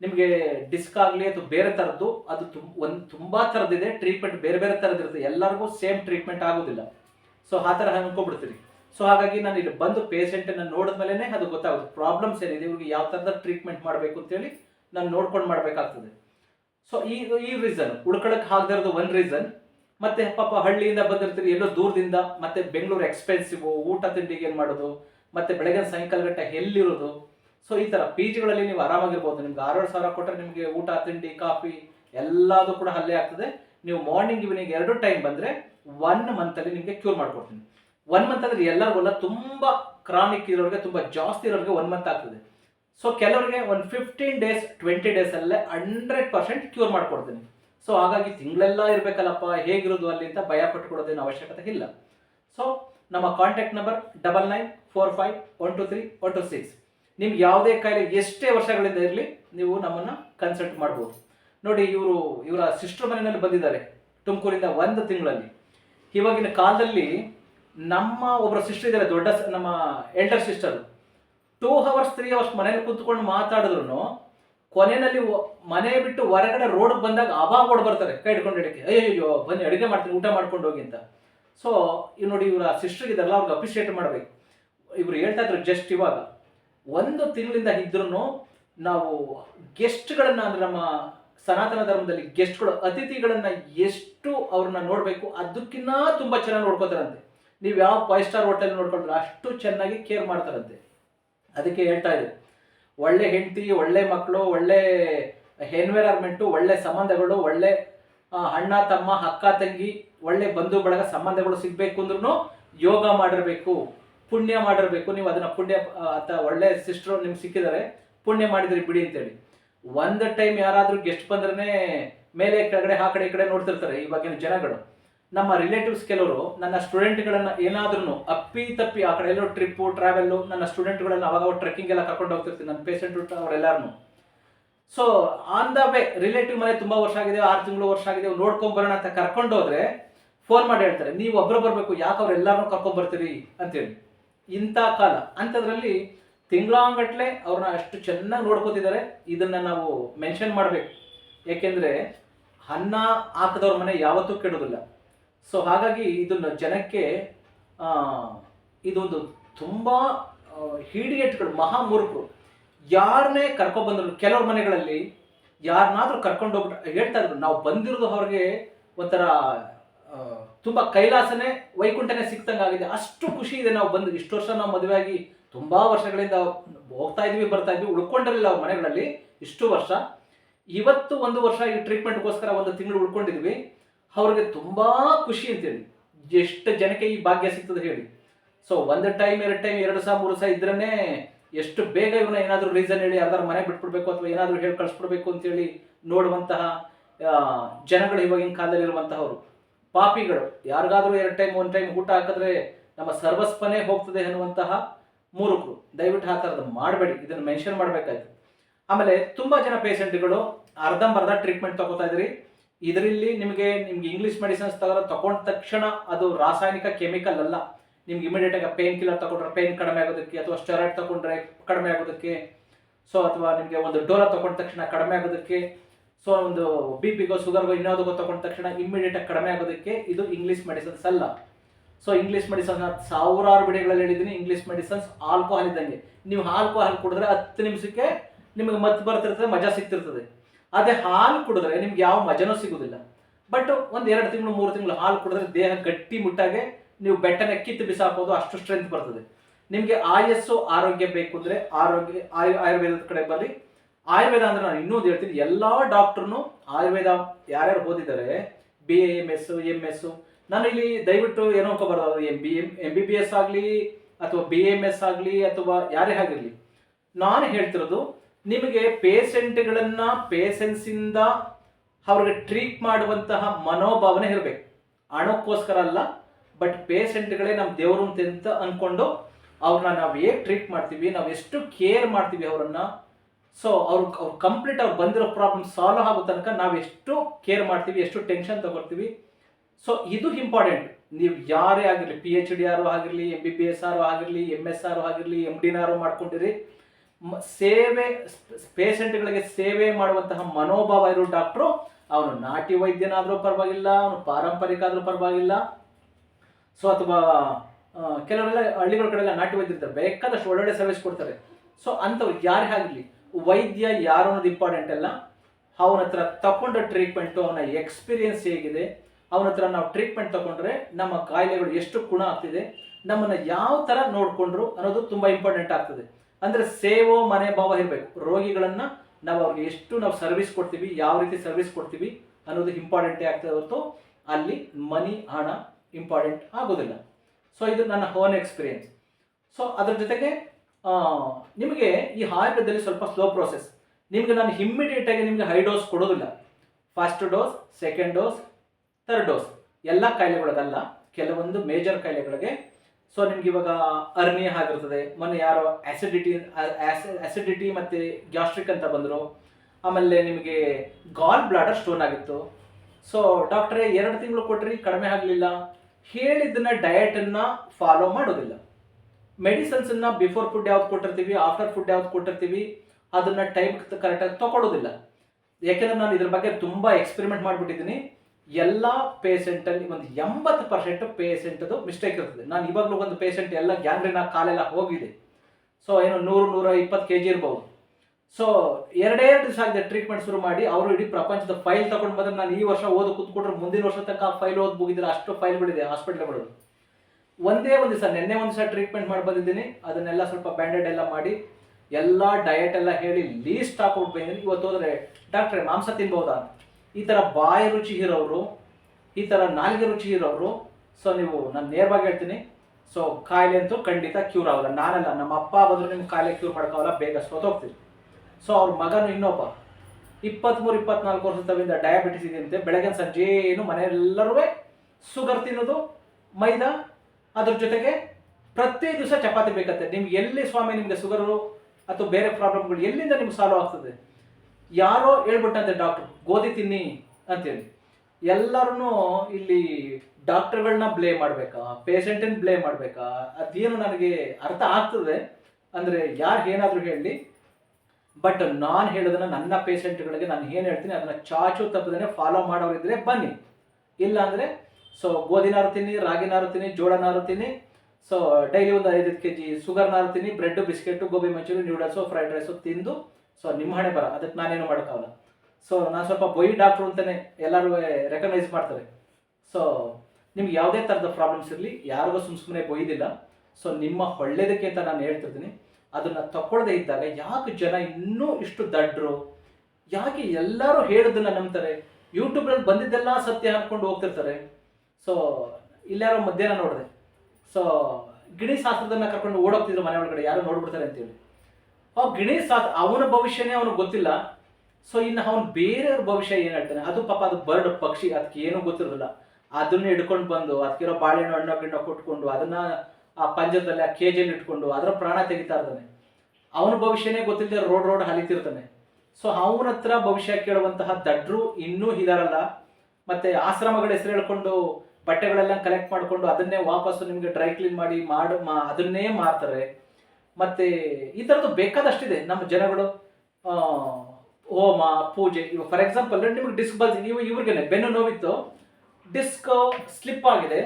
ನಿಮಗೆ ಡಿಸ್ಕ್ ಆಗಲಿ ಅಥವಾ ಬೇರೆ ಥರದ್ದು, ಅದು ತುಂಬ ಒಂದು ತುಂಬ ಥರದ್ದಿದೆ. ಟ್ರೀಟ್ಮೆಂಟ್ ಬೇರೆ ಬೇರೆ ಥರದ್ದಿರುತ್ತೆ. ಎಲ್ಲರಿಗೂ ಸೇಮ್ ಟ್ರೀಟ್ಮೆಂಟ್ ಆಗೋದಿಲ್ಲ. ಸೊ ಆ ಥರ ಅನ್ಕೊಂಡ್ಬಿಡ್ತೀರಿ. ಸೊ ಹಾಗಾಗಿ ನಾನು ಇಲ್ಲಿ ಬಂದು ಪೇಷೆಂಟನ್ನು ನೋಡಿದ್ಮೇಲೆ ಅದು ಗೊತ್ತಾಗುತ್ತೆ. ಪ್ರಾಬ್ಲಮ್ಸ್ ಏನಿದೆ, ಇವ್ರಿಗೆ ಯಾವ ಥರದ ಟ್ರೀಟ್ಮೆಂಟ್ ಮಾಡಬೇಕು ಅಂತೇಳಿ ನಾನು ನೋಡ್ಕೊಂಡು ಮಾಡಬೇಕಾಗ್ತದೆ. ಸೊ ಈ ಈ ರೀಸನ್ ಉಳ್ಕೊಳಕ್ಕೆ ಆಗದೆ ಇರೋದು ಒಂದು ರೀಸನ್ ಮತ್ತೆ ಪಾಪ ಹಳ್ಳಿಯಿಂದ ಬಂದಿರ್ತೀರಿ, ಎಲ್ಲೋ ದೂರದಿಂದ, ಮತ್ತೆ ಬೆಂಗಳೂರು ಎಕ್ಸ್ಪೆನ್ಸಿವ್ ಊಟ ತಿಂಡಿಗೆ ಏನು ಮಾಡೋದು, ಮತ್ತೆ ಬೆಳಗಿನ ಸಾಯಂಕಾಲ ಗಂಟೆ ಎಲ್ಲಿರೋದು. ಸೊ ಈ ಥರ ಪಿ ಜಿಗಳಲ್ಲಿ ನೀವು ಆರಾಮಾಗಿರ್ಬೋದು. ನಿಮ್ಗೆ ಆರೇಳು ಸಾವಿರ ಕೊಟ್ಟರೆ ನಿಮಗೆ ಊಟ, ತಿಂಡಿ, ಕಾಫಿ ಎಲ್ಲದೂ ಕೂಡ ಅಲ್ಲೇ ಆಗ್ತದೆ. ನೀವು ಮಾರ್ನಿಂಗ್ ಈವ್ನಿಂಗ್ ಎರಡು ಟೈಮ್ ಬಂದರೆ ಒನ್ ಮಂತಲ್ಲಿ ನಿಮಗೆ ಕ್ಯೂರ್ ಮಾಡ್ಕೊಡ್ತೀನಿ. ಒನ್ ಮಂತ್ ಅಂದರೆ ಎಲ್ಲರಿಗೂ ತುಂಬ ಕ್ರಾನಿಕ್ ಇರೋರಿಗೆ ತುಂಬ ಜಾಸ್ತಿ ಇರೋರಿಗೆ ಒನ್ ಮಂತ್ ಆಗ್ತದೆ. ಸೊ ಕೆಲವರಿಗೆ ಒಂದು ಫಿಫ್ಟೀನ್ ಡೇಸ್ ಟ್ವೆಂಟಿ ಡೇಸಲ್ಲೇ ಹಂಡ್ರೆಡ್ ಪರ್ಸೆಂಟ್ ಕ್ಯೂರ್ ಮಾಡಿಕೊಡ್ತೀನಿ. ಸೊ ಹಾಗಾಗಿ ತಿಂಗಳೆಲ್ಲ ಇರಬೇಕಲ್ಲಪ್ಪ, ಹೇಗಿರೋದು ಅಲ್ಲಿ ಅಂತ ಭಯ ಪಟ್ಕೊಡೋದೇನು ಅವಶ್ಯಕತೆ ಇಲ್ಲ. ಸೊ ನಮ್ಮ contact number double nine four five one two three one two six ನಿಮ್ಗೆ ಯಾವುದೇ ಕಾಯಿಲೆ ಎಷ್ಟೇ ವರ್ಷಗಳಿಂದ ಇರಲಿ, ನೀವು ನಮ್ಮನ್ನು ಕನ್ಸಲ್ಟ್ ಮಾಡ್ಬೋದು. ನೋಡಿ, ಇವರು, ಇವರ ಸಿಸ್ಟರ್ ಮನೆಯಲ್ಲಿ ಬಂದಿದ್ದಾರೆ, ತುಮಕೂರಿಂದ ಒಂದು ತಿಂಗಳಲ್ಲಿ. ಇವಾಗಿನ ಕಾಲದಲ್ಲಿ ನಮ್ಮ ಒಬ್ಬರ ಸಿಸ್ಟರ್ ಇದ್ದಾರೆ, ದೊಡ್ಡ ನಮ್ಮ elder sister two hours three hours ಮನೇಲಿ ಕುತ್ಕೊಂಡು ಮಾತಾಡಿದ್ರು ಕೊನೆಯಲ್ಲಿ ಮನೆ ಬಿಟ್ಟು ಹೊರಗಡೆ ರೋಡ್ ಬಂದಾಗ ಅಭಾವ ಓಡ್ ಬರ್ತಾರೆ ಕೈ ಹಿಡ್ಕೊಂಡು ಹಿಡಕ್ಕೆ ಅಯ್ಯೋ ಬನ್ನಿ, ಅಡುಗೆ ಮಾಡ್ತೀನಿ, ಊಟ ಮಾಡ್ಕೊಂಡು ಹೋಗಿ ಅಂತ. ಸೊ ಇವ್ ನೋಡಿ ಇವರ ಸಿಸ್ಟರ್ ಇದೆಲ್ಲ ಅವ್ರಿಗೆ ಅಪ್ರಿಷಿಯೇಟ್ ಮಾಡಬೇಕು. ಇವ್ರು ಹೇಳ್ತಾ ಇದ್ರು ಜಸ್ಟ್ ಇವಾಗ. ಒಂದು ತಿಂಗಳಿಂದ ಇದ್ರೂ ನಾವು ಗೆಸ್ಟ್ಗಳನ್ನು ಅಂದ್ರೆ ನಮ್ಮ ಸನಾತನ ಧರ್ಮದಲ್ಲಿ ಗೆಸ್ಟ್ಗಳು ಅತಿಥಿಗಳನ್ನು ಎಷ್ಟು ಅವ್ರನ್ನ ನೋಡಬೇಕು ಅದಕ್ಕಿಂತ ತುಂಬ ಚೆನ್ನಾಗಿ ನೋಡ್ಕೋತಾರಂತೆ. ನೀವು ಯಾವ ಫೈವ್ ಸ್ಟಾರ್ ಹೋಟೆಲ್ ನೋಡ್ಕೊಂಡ್ರೆ ಅಷ್ಟು ಚೆನ್ನಾಗಿ ಕೇರ್ ಮಾಡ್ತಾರಂತೆ. ಅದಕ್ಕೆ ಹೇಳ್ತಾ ಇದೆ ಒಳ್ಳೆ ಹೆಂಡತಿ, ಒಳ್ಳೆ ಮಕ್ಕಳು ಒಳ್ಳೆ ಎನ್ವಿರಾನ್ಮೆಂಟು ಒಳ್ಳೆ ಸಂಬಂಧಗಳು, ಒಳ್ಳೆ ಅಣ್ಣ, ತಮ್ಮ, ಅಕ್ಕ, ತಂಗಿ, ಒಳ್ಳೆ ಬಂಧು, ಬಳಗ ಸಂಬಂಧಗಳು ಸಿಗಬೇಕು ಅಂದ್ರೂ ಯೋಗ ಮಾಡಿರಬೇಕು, ಪುಣ್ಯ ಮಾಡಿರ್ಬೇಕು. ನೀವು ಅದನ್ನ ಪುಣ್ಯ ಅಥವಾ ಒಳ್ಳೆ ಸಿಸ್ಟರ್ ನಿಮ್ಗೆ ಸಿಕ್ಕಿದ್ದಾರೆ ಪುಣ್ಯ ಮಾಡಿದ್ರಿ ಬಿಡಿ ಅಂತೇಳಿ. ಒಂದು ಟೈಮ್ ಯಾರಾದ್ರೂ ಗೆಸ್ಟ್ ಬಂದ್ರೆ ಮೇಲೆ ಕೆಳಗಡೆ, ಆ ಕಡೆ, ಈ ಕಡೆ ನೋಡ್ತಿರ್ತಾರೆ ಇವಾಗಿನ ಜನಗಳು. ನಮ್ಮ ರಿಲೇಟಿವ್ಸ್ ಕೆಲವರು, ನನ್ನ ಸ್ಟೂಡೆಂಟ್ಗಳನ್ನು ಏನಾದ್ರೂ ಅಪ್ಪಿ ತಪ್ಪಿ ಆ ಕಡೆ ಎಲ್ಲೋ ಟ್ರಿಪ್ಪು ಟ್ರಾವೆಲ್ಲು ನನ್ನ ಸ್ಟೂಡೆಂಟ್ಗಳನ್ನು ಅವಾಗ ಟ್ರೆಕ್ಕಿಂಗ್ ಎಲ್ಲ ಕರ್ಕೊಂಡು ಹೋಗ್ತಿರ್ತೀನಿ ನನ್ನ ಪೇಷಂಟ್ ಅವರೆಲ್ಲರೂ so on the way relative ಮನೆ ತುಂಬಾ ವರ್ಷ ಆಗಿದೆ, ಆರು ತಿಂಗಳು ವರ್ಷ ಆಗಿದೆ ನೋಡ್ಕೊಂಬರೋಣ ಅಂತ ಕರ್ಕೊಂಡು ಹೋದ್ರೆ ಫೋನ್ ಮಾಡಿ ಹೇಳ್ತಾರೆ, ನೀವು ಒಬ್ರು ಬರಬೇಕು, ಯಾಕೆ ಅವ್ರು ಎಲ್ಲಾರನ್ನೂ ಕರ್ಕೊಂಡ್ ಬರ್ತೀರಿ? ಅಂತೇಳಿ. ಇಂಥ ಕಾಲ. ಅಂಥದ್ರಲ್ಲಿ ತಿಂಗಳಾಂಗಟ್ಲೆ ಅವ್ರನ್ನ ಅಷ್ಟು ಚೆನ್ನಾಗಿ ನೋಡ್ಕೋತಿದ್ದಾರೆ ಇದನ್ನ ನಾವು ಮೆನ್ಷನ್ ಮಾಡಬೇಕು. ಏಕೆಂದರೆ, ಅನ್ನ ಹಾಕದವ್ರ ಮನೆ ಯಾವತ್ತೂ ಕೆಡೋದಿಲ್ಲ. ಸೊ ಹಾಗಾಗಿ ಇದನ್ನು ಜನಕ್ಕೆ ಇದೊಂದು ತುಂಬಾ ಮಹಾ ಮಹಾಮೂರ್ಖರು. ಯಾರನ್ನೇ ಕರ್ಕೊಂಡ್ಬಂದ್ರು ಕೆಲವ್ರ ಮನೆಗಳಲ್ಲಿ ಯಾರನ್ನಾದ್ರೂ ಕರ್ಕೊಂಡು ಹೋಗ್ಬಿಟ್ಟು ಹೇಳ್ತಾ ಇದ್ರು, ನಾವು ಬಂದಿರೋದು ಅವ್ರಿಗೆ ಒಂಥರ ತುಂಬ ಕೈಲಾಸನೇ, ವೈಕುಂಠನೇ ಸಿಕ್ತಂಗಾಗಿದೆ ಅಷ್ಟು ಖುಷಿ ಇದೆ ನಾವು ಬಂದು, ಇಷ್ಟು ವರ್ಷ ನಾವು ಮದುವೆ ಆಗಿ ತುಂಬಾ ವರ್ಷಗಳಿಂದ ಹೋಗ್ತಾ ಇದ್ವಿ, ಬರ್ತಾ ಇದ್ವಿ, ಉಳ್ಕೊಂಡಿರಲಿಲ್ಲ ಅವ್ರ ಮನೆಗಳಲ್ಲಿ, ಇಷ್ಟು ವರ್ಷ. ಇವತ್ತು ಒಂದು ವರ್ಷ ಈ ಟ್ರೀಟ್ಮೆಂಟ್ಗೋಸ್ಕರ ಒಂದು ತಿಂಗಳು ಉಳ್ಕೊಂಡಿದ್ವಿ. ಅವ್ರಿಗೆ ತುಂಬಾ ಖುಷಿ ಅಂತೇಳಿ ಎಷ್ಟು ಜನಕ್ಕೆ ಈ ಭಾಗ್ಯ ಸಿಗ್ತದೆ ಹೇಳಿ. ಸೊ ಒಂದು ಟೈಮ್ ಎರಡು ಟೈಮ್ ಎರಡು ಸಹ, ಮೂರು ಸಹ ಇದ್ರೇ ಎಷ್ಟು ಬೇಗ ಇವನ್ನ ಏನಾದರೂ ರೀಸನ್ ಹೇಳಿ ಯಾರ್ದಾರು ಮನೆ ಬಿಟ್ಬಿಡ್ಬೇಕು ಅಥವಾ ಏನಾದರೂ ಹೇಳಿ ಕಳಿಸ್ಬಿಡ್ಬೇಕು ಅಂತೇಳಿ ನೋಡುವಂತಹ ಜನಗಳು ಇವಾಗಿನ ಕಾಲದಲ್ಲಿ ಇರುವಂತಹವರು ಪಾಪಿಗಳು, ಯಾರಿಗಾದರೂ ಎರಡು ಟೈಮ್ ಒಂದು ಟೈಮ್ ಊಟ ಹಾಕಿದ್ರೆ ನಮ್ಮ ಸರ್ವಸ್ವನೇ ಹೋಗ್ತದೆ ಅನ್ನುವಂತಹ ಮೂರುಕರು ದಯವಿಟ್ಟು ಆ ಥರದ್ದು ಮಾಡಬೇಡಿ. ಇದನ್ನು ಮೆನ್ಷನ್ ಮಾಡಬೇಕಾಯ್ತು. ಆಮೇಲೆ ತುಂಬಾ ಜನ ಪೇಷಂಟ್ಗಳು ಅರ್ಧಂಬರ್ಧ ಟ್ರೀಟ್ಮೆಂಟ್ ತಗೋತಾ ಇದ್ರಿ. ಇದರಲ್ಲಿ ನಿಮಗೆ ನಿಮ್ಗೆ ಇಂಗ್ಲಿಷ್ ಮೆಡಿಸಿನ್ಸ್ ತಗೊಂಡ್ರೆ ತಗೊಂಡ ತಕ್ಷಣ ಅದು ರಾಸಾಯನಿಕ ಕೆಮಿಕಲ್ ಅಲ್ಲ. ನಿಮ್ಗೆ ಇಮಿಡಿಯೇಟ್ ಆಗಿ ಪೇನ್ ಕಿಲ್ಲರ್ ತಗೊಂಡ್ರೆ ಪೇನ್ ಕಡಿಮೆ ಆಗೋದಕ್ಕೆ ಅಥವಾ ಸ್ಟೆರಾಯ್ಡ್ ತಗೊಂಡ್ರೆ ಕಡಿಮೆ ಆಗೋದಕ್ಕೆ ಸೊ ಅಥವಾ ನಿಮಗೆ ಒಂದು ಡೋರ ತಗೊಂಡ ತಕ್ಷಣ ಕಡಿಮೆ ಆಗೋದಕ್ಕೆ ಸೊ ಒಂದು ಬಿ ಪಿಗೋ ಶುಗರ್ಗೋ ಇನ್ನೋದಕ್ಕೋ ತಗೊಂಡ ತಕ್ಷಣ ಇಮಿಡಿಯೇಟ್ ಆಗಿ ಕಡಿಮೆ ಆಗೋದಕ್ಕೆ ಇದು ಇಂಗ್ಲಿಷ್ ಮೆಡಿಸನ್ಸ್ ಅಲ್ಲ. ಸೊ ಇಂಗ್ಲಿಷ್ ಮೆಡಿಸನ್ ಸಾವಿರಾರು ಬಿಡಿಗಳಲ್ಲಿ ಹೇಳಿದ್ದೀನಿ. ಇಂಗ್ಲಿಷ್ ಮೆಡಿಸನ್ಸ್ ಆಲ್ಕೋಹಾಲ್ ಇದ್ದಂಗೆ. ನೀವು ಆಲ್ಕೋಹಾಲ್ ಕುಡಿದ್ರೆ ಹತ್ತು ನಿಮಿಷಕ್ಕೆ ನಿಮಗೆ ಮತ್ತೆ ಬರ್ತಿರ್ತದೆ, ಮಜಾ ಸಿಗ್ತಿರ್ತದೆ. ಅದೇ ಹಾಲು ಕುಡಿದ್ರೆ ನಿಮ್ಗೆ ಯಾವ ಮಜನೂ ಸಿಗುದಿಲ್ಲ. ಬಟ್ ಒಂದ್ ಎರಡು ತಿಂಗಳು, ಮೂರು ತಿಂಗಳು ಹಾಲು ಕುಡಿದ್ರೆ ದೇಹ ಗಟ್ಟಿ ಮುಟ್ಟಾಗೆ ನೀವು ಬೆಟ್ಟನ ಕಿತ್ತು ಬಿಸಾಕೋದು ಅಷ್ಟು ಸ್ಟ್ರೆಂತ್ ಬರ್ತದೆ. ನಿಮಗೆ ಆಯಸ್ಸು, ಆರೋಗ್ಯ ಬೇಕು ಅಂದ್ರೆ ಆರೋಗ್ಯ, ಆಯು, ಆಯುರ್ವೇದದ ಕಡೆ ಬರ್ರಿ. ಆಯುರ್ವೇದ ಅಂದ್ರೆ ನಾನು ಇನ್ನೊಂದು ಹೇಳ್ತೀನಿ, ಎಲ್ಲಾ ಡಾಕ್ಟರ್ನು ಆಯುರ್ವೇದ ಯಾರ್ಯಾರು ಓದಿದ್ದಾರೆ B M S M S ನಾನು ಇಲ್ಲಿ ದಯವಿಟ್ಟು ಏನೋ ಅನ್ಕೋಬಾರ್ದು M B M M B B S ಆಗಲಿ, ಅಥವಾ ಬಿ ಎಂ ಎಸ್ ಆಗಲಿ, ಅಥವಾ ಯಾರೇ ಆಗಿರಲಿ, ನಾನು ಹೇಳ್ತಿರೋದು ನಿಮಗೆ ಪೇಷೆಂಟ್ಗಳನ್ನು ಪೇಷನ್ಸ್ ಇಂದ ಅವ್ರಿಗೆ ಟ್ರೀಟ್ ಮಾಡುವಂತಹ ಮನೋಭಾವನೆ ಇರಬೇಕು. ಹಣಕ್ಕೋಸ್ಕರ ಅಲ್ಲ, ಬಟ್ ಪೇಸೆಂಟ್ಗಳೇ ನಮ್ಮ ದೇವರು ಅಂತ ಅಂದ್ಕೊಂಡು ಅವ್ರನ್ನ ನಾವು ಹೇಗೆ ಟ್ರೀಟ್ ಮಾಡ್ತೀವಿ, ನಾವು ಎಷ್ಟು ಕೇರ್ ಮಾಡ್ತೀವಿ ಅವರನ್ನು, ಸೊ ಅವ್ರು ಅವ್ರು ಕಂಪ್ಲೀಟ್ ಅವ್ರು ಬಂದಿರೋ ಪ್ರಾಬ್ಲಮ್ ಸಾಲ್ವ್ ಆಗೋ ತನಕ ನಾವು ಎಷ್ಟು ಕೇರ್ ಮಾಡ್ತೀವಿ, ಎಷ್ಟು ಟೆನ್ಷನ್ ತಗೊಳ್ತೀವಿ. ಸೊ ಇದು ಇಂಪಾರ್ಟೆಂಟ್. ನೀವು ಯಾರೇ ಆಗಿರಲಿ ಪಿ ಎಚ್ ಡಿ ಆರು ಆಗಿರಲಿ M B B S R ಆಗಿರಲಿ ಎಂ ಎಸ್ ಆರು ಆಗಿರಲಿ ಎಂ ಡಿನಾರು ಮಾಡ್ಕೊಂಡಿರಿ ಸೇವೆ, ಪೇಷಂಟ್ಗಳಿಗೆ ಸೇವೆ ಮಾಡುವಂತಹ ಮನೋಭಾವ ಇರೋ ಡಾಕ್ಟ್ರು, ಅವನು ನಾಟಿ ವೈದ್ಯನಾದರೂ ಪರವಾಗಿಲ್ಲ, ಅವನು ಪಾರಂಪರಿಕ ಆದರೂ ಪರವಾಗಿಲ್ಲ. ಸೊ ಅಥವಾ ಕೆಲವರೆಲ್ಲ ಹಳ್ಳಿಗಳ ಕಡೆಲ್ಲ ನಾಟಿ ವೈದ್ಯ ಇರ್ತಾರೆ, ಬೇಕಾದಷ್ಟು ಒಳ್ಳೊಳ್ಳೆ ಸರ್ವಿಸ್ ಕೊಡ್ತಾರೆ. ಸೊ ಅಂಥವ್ರು ಯಾರೇ ಆಗಲಿ ವೈದ್ಯ ಯಾರು ಅನ್ನೋದು ಇಂಪಾರ್ಟೆಂಟ್ ಅಲ್ಲ. ಅವನ ಹತ್ರ ತಗೊಂಡ ಟ್ರೀಟ್ಮೆಂಟು ಅವನ ಎಕ್ಸ್ಪೀರಿಯನ್ಸ್ ಹೇಗಿದೆ. ಅವನ ಹತ್ರ ನಾವು ಟ್ರೀಟ್ಮೆಂಟ್ ತಗೊಂಡ್ರೆ ನಮ್ಮ ಕಾಯಿಲೆಗಳು ಎಷ್ಟು ಗುಣ ಆಗ್ತಿದೆ. ನಮ್ಮನ್ನ ಯಾವ ತರ ನೋಡ್ಕೊಂಡ್ರು ಅನ್ನೋದು ತುಂಬಾ ಇಂಪಾರ್ಟೆಂಟ್ ಆಗ್ತದೆ. ಅಂದ್ರೆ ಸೇವೋ ಮನೆ ಭಾವ ಇರಬೇಕು. ರೋಗಿಗಳನ್ನು ನಾವು ಅವ್ರಿಗೆ ಎಷ್ಟು ನಾವು ಸರ್ವಿಸ್ ಕೊಡ್ತೀವಿ, ಯಾವ ರೀತಿ ಸರ್ವಿಸ್ ಕೊಡ್ತೀವಿ ಅನ್ನೋದು ಇಂಪಾರ್ಟೆಂಟೇ ಆಗ್ತದೆ ಹೊರತು ಅಲ್ಲಿ ಮನಿ, ಹಣ ಇಂಪಾರ್ಟೆಂಟ್ ಆಗೋದಿಲ್ಲ. ಸೊ ಇದು ನನ್ನ ಓನ್ ಎಕ್ಸ್ಪೀರಿಯನ್ಸ್ ಸೊ ಅದ್ರ ಜೊತೆಗೆ ನಿಮಗೆ ಈ ಆಯುರ್ವೇದದಲ್ಲಿ ಸ್ವಲ್ಪ ಸ್ಲೋ ಪ್ರೋಸೆಸ್ ನಿಮಗೆ ನಾನು ಇಮ್ಮಿಡಿಯೇಟಾಗಿ ನಿಮಗೆ ಹೈ ಡೋಸ್ ಕೊಡೋದಿಲ್ಲ. First dose second dose third dose ಎಲ್ಲ ಕಾಯಿಲೆಗಳಿಗಲ್ಲ. ಕೆಲವೊಂದು ಮೇಜರ್ ಕಾಯಿಲೆಗಳಿಗೆ ಸೊ ನಿಮ್ಗೆ ಇವಾಗ ಅರ್ನಿ ಆಗಿರ್ತದೆ. ಮೊನ್ನೆ ಯಾರೋ ಆಸಿಡಿಟಿ ಆಸಿಡಿಟಿ ಮತ್ತೆ ಗ್ಯಾಸ್ಟ್ರಿಕ್ ಅಂತ ಬಂದರು. ಆಮೇಲೆ ನಿಮಗೆ ಗಾಲ್ ಬ್ಲಾಡರ್ ಸ್ಟೋನ್ ಆಗಿತ್ತು ಸೊ ಡಾಕ್ಟ್ರೇ ಎರಡು ತಿಂಗಳು ಕೊಟ್ರಿ, ಕಡಿಮೆ ಆಗಲಿಲ್ಲ. ಹೇಳಿದ್ದನ್ನ ಡಯಟನ್ನು ಫಾಲೋ ಮಾಡೋದಿಲ್ಲ. ಮೆಡಿಸನ್ಸನ್ನ ಬಿಫೋರ್ ಫುಡ್ ಯಾವ್ದು ಕೊಟ್ಟಿರ್ತೀವಿ ಆಫ್ಟರ್ ಫುಡ್ ಯಾವ್ದು ಕೊಟ್ಟಿರ್ತೀವಿ, ಅದನ್ನ ಟೈಮ್ ಕರೆಕ್ಟಾಗಿ ತಗೊಳ್ಳೋದಿಲ್ಲ ಯಾಕೆಂದ್ರೆ ನಾನು ಇದ್ರ ಬಗ್ಗೆ ತುಂಬಾ ಎಕ್ಸ್ಪೆರಿಮೆಂಟ್ ಮಾಡಿಬಿಟ್ಟಿದ್ದೀನಿ. ಎಲ್ಲ ಪೇಷೆಂಟಲ್ಲಿ ಒಂದು ಎಂಬತ್ತು ಪರ್ಸೆಂಟ್ ಪೇಷಂಟ್ದು ಮಿಸ್ಟೇಕ್ ಇರ್ತದೆ. ನಾನು ಇವಾಗಲೂ ಒಂದು ಪೇಷೆಂಟ್ ಎಲ್ಲ ಗ್ಯಾಂಗ್ರಿನ ಕಾಲೆಲ್ಲ ಹೋಗಿದೆ. ಸೊ ಏನು ನೂರು ನೂರ ಇಪ್ಪತ್ತು ಕೆ ಜಿ ಇರ್ಬೋದು. ಸೊ ಎರಡೇ ದಿವಸ ಆಗಿದೆ ಟ್ರೀಟ್ಮೆಂಟ್ ಶುರು ಮಾಡಿ. ಅವರು ಇಡೀ ಪ್ರಪಂಚದ ಫೈಲ್ ತಗೊಂಡು ಬಂದ್ರೆ ನಾನು ಈ ವರ್ಷ ಓದು ಕೂತ್ಕೊಂಡ್ರೆ ಮುಂದಿನ ವರ್ಷ ತನಕ ಆ ಫೈಲ್ ಓದ್ ಮುಗಿದ್ರೆ ಅಷ್ಟು ಫೈಲ್ಗಳಿದೆ ಹಾಸ್ಪಿಟ್ಲ್ಗಳು ಒಂದೇ ಒಂದು ದಿವಸ, ನಿನ್ನೆ ಒಂದು ದಿವಸ ಟ್ರೀಟ್ಮೆಂಟ್ ಮಾಡಿ ಬಂದಿದ್ದೀನಿ. ಅದನ್ನೆಲ್ಲ ಸ್ವಲ್ಪ ಬ್ಯಾಂಡೆಡ್ ಎಲ್ಲ ಮಾಡಿ, ಎಲ್ಲ ಡಯಟ್ ಎಲ್ಲ ಹೇಳಿ ಲೀಸ್ಟ್ ಹಾಕ್ಬಿಟ್ಟು ಬಂದಿದ್ದೀನಿ. ಇವತ್ತು ಹೋದ್ರೆ, ಡಾಕ್ಟ್ರೆ, ಮಾಂಸ ತಿನ್ಬೋದಾ ಈ ಥರ ಬಾಯಿ ರುಚಿ ಇರೋರು ಈ ಥರ ನಾಲಿಗೆ ರುಚಿ ಇರೋರು ಸೊ ನೀವು ನಾನು ನೇರವಾಗಿ ಹೇಳ್ತೀನಿ. ಸೊ ಕಾಯಿಲೆ ಅಂತೂ ಖಂಡಿತ ಕ್ಯೂರ್ ಆಗಲ್ಲ. ನಾನಲ್ಲ, ನಮ್ಮ ಅಪ್ಪ ಬಂದರೂ ನಿಮ್ಗೆ ಕಾಯಿಲೆ ಕ್ಯೂರ್ ಮಾಡೋಕ್ಕಾಗಲ್ಲ ಬೇಗ ಸೋತೋಗ್ತೀವಿ ಸೊ ಅವ್ರ ಮಗನು ಇನ್ನೊಬ್ಬ. ಇಪ್ಪತ್ತ್ಮೂರು ಇಪ್ಪತ್ನಾಲ್ಕು ವರ್ಷದಿಂದ ಡಯಾಬಿಟಿಸ್ ಇದೆಯಂತೆ. ಬೆಳಗ್ಗೆ ಸಂಜೆ ಏನು ಮನೆಯೆಲ್ಲರೂ ಸುಗರ್ ತಿನ್ನೋದು, ಮೈದಾ, ಅದ್ರ ಜೊತೆಗೆ ಪ್ರತಿ ದಿವಸ ಚಪಾತಿ ಬೇಕತ್ತೆ ನಿಮ್ಗೆ ಎಲ್ಲಿ ಸ್ವಾಮಿ ನಿಮಗೆ ಸುಗರು ಅಥವಾ ಬೇರೆ ಪ್ರಾಬ್ಲಮ್ಗಳು ಎಲ್ಲಿಂದ ನಿಮ್ಗೆ ಸಾಲ್ವ್ ಆಗ್ತದೆ? ಯಾರೋ ಹೇಳ್ಬಿಟ್ಟಂತೆ ಡಾಕ್ಟ್ರು, ಗೋಧಿ ತಿನ್ನಿ ಅಂತೇಳಿ. ಎಲ್ಲರೂ ಇಲ್ಲಿ ಡಾಕ್ಟರ್ಗಳನ್ನ ಬ್ಲೇಮ್ ಮಾಡಬೇಕಾ? ಪೇಷಂಟನ್ನ ಬ್ಲೇಮ್ ಮಾಡಬೇಕಾ? ಅದೇನು ನನಗೆ ಅರ್ಥ ಆಗ್ತದೆ. ಅಂದರೆ ಯಾರು ಏನಾದರೂ ಹೇಳಿ. ಬಟ್ ನಾನು ಹೇಳೋದನ್ನ ನನ್ನ ಪೇಷಂಟ್ಗಳಿಗೆ ನಾನು ಏನು ಹೇಳ್ತೀನಿ, ಅದನ್ನ ಚಾಚು ತಪ್ಪದೇ ಫಾಲೋ ಮಾಡೋರಿದ್ರೆ ಬನ್ನಿ. ಇಲ್ಲ ಅಂದರೆ ಸೊ ಗೋಧಿ ನಾರು ತಿನ್ನಿ ರಾಗಿ ನಾರು ತಿನ್ನಿ ಜೋಳ ನಾರು ತಿನ್ನಿ ಸೊ ಡೈಲಿ ಒಂದು ಐದೈದು ಕೆ ಜಿ ಶುಗರ್ ನಾರು ತಿನ್ನಿ bread biscuit gobi manchurian noodles fried rice ತಿಂದು ಸೊ ನಿಮ್ಮ ಹಣೆ ಬರ ಅದಕ್ಕೆ ನಾನೇನು ಮಾಡೋಕ್ಕಾಗಲ್ಲ. ಸೊ ನಾನು ಸ್ವಲ್ಪ ಬೊಯಿ ಡಾಕ್ಟ್ರು ಅಂತಲೇ ಎಲ್ಲರೂ ರೆಕಗ್ನೈಸ್ ಮಾಡ್ತಾರೆ. ಸೊ ನಿಮ್ಗೆ ಯಾವುದೇ ಥರದ ಪ್ರಾಬ್ಲಮ್ಸ್ ಇರಲಿ, ಯಾರಿಗೂ ಸುಮ್ಮ ಸುಮ್ಮನೆ ಬೊಯ್ದಿಲ್ಲ ಸೊ ನಿಮ್ಮ ಒಳ್ಳೇದಕ್ಕೆ ಅಂತ ನಾನು ಹೇಳ್ತಿರ್ತೀನಿ. ಅದನ್ನು ತಕ್ಕೊಳ್ಳದೆ ಇದ್ದಾಗ ಯಾಕೆ ಜನ ಇನ್ನೂ ಇಷ್ಟು ದಡ್ರು? ಯಾಕೆ ಎಲ್ಲರೂ ಹೇಳೋದನ್ನ ನಂಬ್ತಾರೆ? ಯೂಟ್ಯೂಬ್ನಲ್ಲಿ ಬಂದಿದ್ದೆಲ್ಲ ಸತ್ಯ ಹಾಕ್ಕೊಂಡು ಹೋಗ್ತಿರ್ತಾರೆ. ಸೊ ಇಲ್ಲಾರೋ ಮಧ್ಯಾಹ್ನ ನೋಡಿದೆ. ಸೊ ಗಿಣಿ ಶಾಸ್ತ್ರದನ್ನ ಕರ್ಕೊಂಡು ಓಡೋಗ್ತಿದ್ರು ಮನೆ ಒಳಗಡೆ, ಯಾರು ನೋಡ್ಬಿಡ್ತಾರೆ ಅಂತೇಳಿ. ಆ ಗಿಣಿ ಶಾಸ್ತ್ರ ಅವನ ಭವಿಷ್ಯನೇ ಅವನಿಗೆ ಗೊತ್ತಿಲ್ಲ. ಸೊ ಇನ್ನು ಅವನು ಬೇರೆಯವ್ರ ಭವಿಷ್ಯ ಏನು ಹೇಳ್ತಾನೆ? ಅದು ಪಾಪ ಅದು ಬರ್ಡ್ ಪಕ್ಷಿ, ಅದಕ್ಕೆ ಏನೂ ಗೊತ್ತಿರೋದಿಲ್ಲ. ಅದನ್ನ ಹಿಡ್ಕೊಂಡು ಬಂದು ಅದಕ್ಕಿರೋ ಬಾಳೆಹಣ್ಣು, ಹಣ್ಣು, ಗಿಣ್ಣು ಕೊಟ್ಕೊಂಡು, ಅದನ್ನ ಆ ಪಂಜರದಲ್ಲಿ ಆ ಕೇಜಲ್ಲಿ ಇಟ್ಕೊಂಡು, ಅದರ ಪ್ರಾಣ ತೆಗಿತಾ ಇರ್ತಾನೆ. ಅವನ ಭವಿಷ್ಯನೇ ಗೊತ್ತಿಲ್ಲದೆ ರೋಡ್ ರೋಡ್ ಹಲಿತಿರ್ತಾನೆ. ಸೊ ಅವನ ಹತ್ರ ಭವಿಷ್ಯ ಕೇಳುವಂತಹ ದಡ್ರು ಇನ್ನೂ ಇದಾರಲ್ಲ. ಮತ್ತೆ ಆಶ್ರಮಗಳ ಹೆಸರು ಹೇಳ್ಕೊಂಡು, ಬಟ್ಟೆಗಳೆಲ್ಲ ಕಲೆಕ್ಟ್ ಮಾಡಿಕೊಂಡು, ಅದನ್ನೇ ವಾಪಸ್ಸು ನಿಮಗೆ ಡ್ರೈ ಕ್ಲೀನ್ ಮಾಡಿ ಮಾಡು ಅದನ್ನೇ ಮಾರ್ತಾರೆ. ಮತ್ತೆ ಈ ಥರದ್ದು ಬೇಕಾದಷ್ಟಿದೆ ನಮ್ಮ ಜನಗಳು ಹೋಮ, ಪೂಜೆ ಇವಾಗ ಫಾರ್ ಎಕ್ಸಾಂಪಲ್ ನಿಮಗೆ ಡಿಸ್ಕ್ ಬಲ್ ನೀವು ಇವ್ರಿಗೇನೆ, ಬೆನ್ನು ನೋವಿತ್ತು ಡಿಸ್ಕ್ ಸ್ಲಿಪ್ ಆಗಿದೆ